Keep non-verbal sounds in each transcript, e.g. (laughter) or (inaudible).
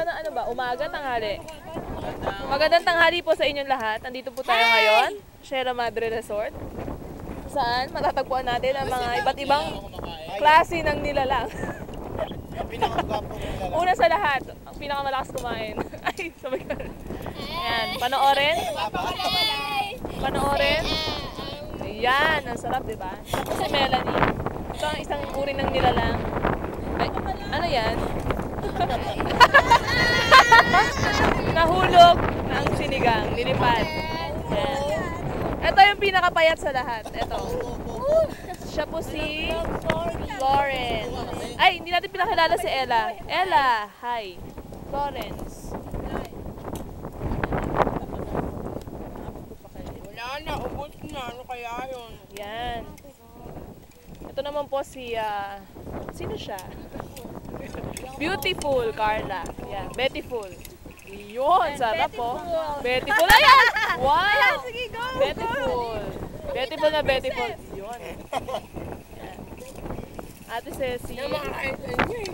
Magandang ano ba? Umaga, tanghali. Magandang tanghali po sa inyong lahat. Nandito po tayo ngayon, Sierra Madre Resort. Saan matatagpuan natin ang mga iba't ibang klase ng nilalang. Una sa lahat, ang pinakamalakas kumain. (laughs) Ay, sabay ka. Ayan, panoorin. Panoorin. Ayan, ang sarap, di ba? Tapos si Melanie. Ito ang isang uri ng nilalang. Ay, ano yan? (laughs) Nahulog ng sinigang, nilipad. Ayan. Ito yung pinakapayat sa lahat. Ito. Siya po si Florence. Ay, hindi natin pinakilala si Ella. Ella, hi. Florence. Wala na, ubos na. Ano kaya yun? Yan. Ito naman po si, ah, sino siya? Beautiful, Carla. Yan, Bettyful. Yun, sarap po. Bettyful. Ayan! (laughs) Wow! Sige, go! Bettyful. Bettyful na Bettyful. Yun. Ate Ceci kain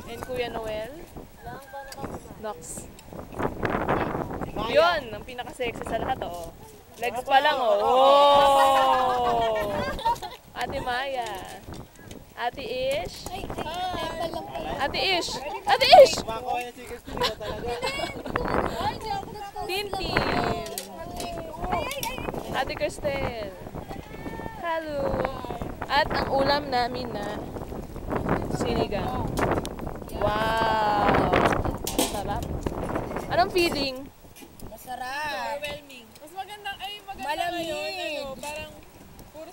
and Kuya Noel. Nox. Yun, ang pinaka-sexy sa lahat, oh. Legs pa lang, oh. oh. (laughs) Ate Maya. Ate Ish. Ate Ish. Ate Ish! Tintin. Ate Cristel. Hello. At ang ulam namin na sinigang. Wow! Sarap. Anong feeling? Masarap. Overwhelming. Mas magandang, ay maganda Malamig. ngayon. Ano, parang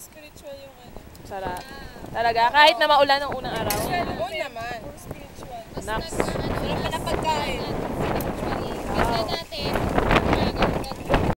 spiritual yung ano. Sarap. Talaga, kahit na maulan ng unang araw. Oo naman. Puro spiritual. Nax. Sarap pa na pagkain.